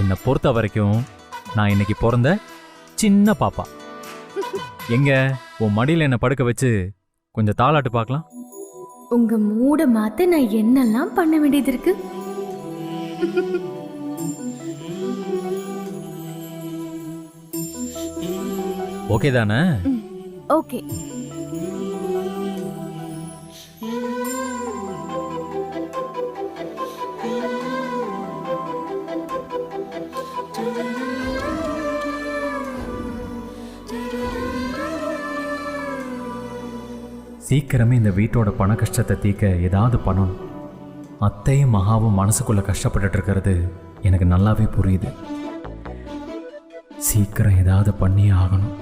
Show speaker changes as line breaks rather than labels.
என்னை பொறுத்த வரைக்கும் நான் இன்னைக்கு பிறந்த சின்ன பாப்பா. எங்க? உன் மடியில் என்னை படுக்க வச்சு கொஞ்சம் தாளாட்டு பார்க்கலாம்.
உங்க மூட மாத்த நான் என்னெல்லாம் பண்ண வேண்டியது இருக்கு?
ஓகே தானே?
ஓகே.
சீக்கிரமே இந்த வீட்டோட பண கஷ்டத்தை தீர்க்க ஏதாவது பண்ணணும். அத்தையும் மகாவும் மனசுக்குள்ள கஷ்டப்பட்டுட்டு இருக்கிறது எனக்கு நல்லாவே புரியுது. சீக்கிரம் ஏதாவது பண்ணியே ஆகணும்.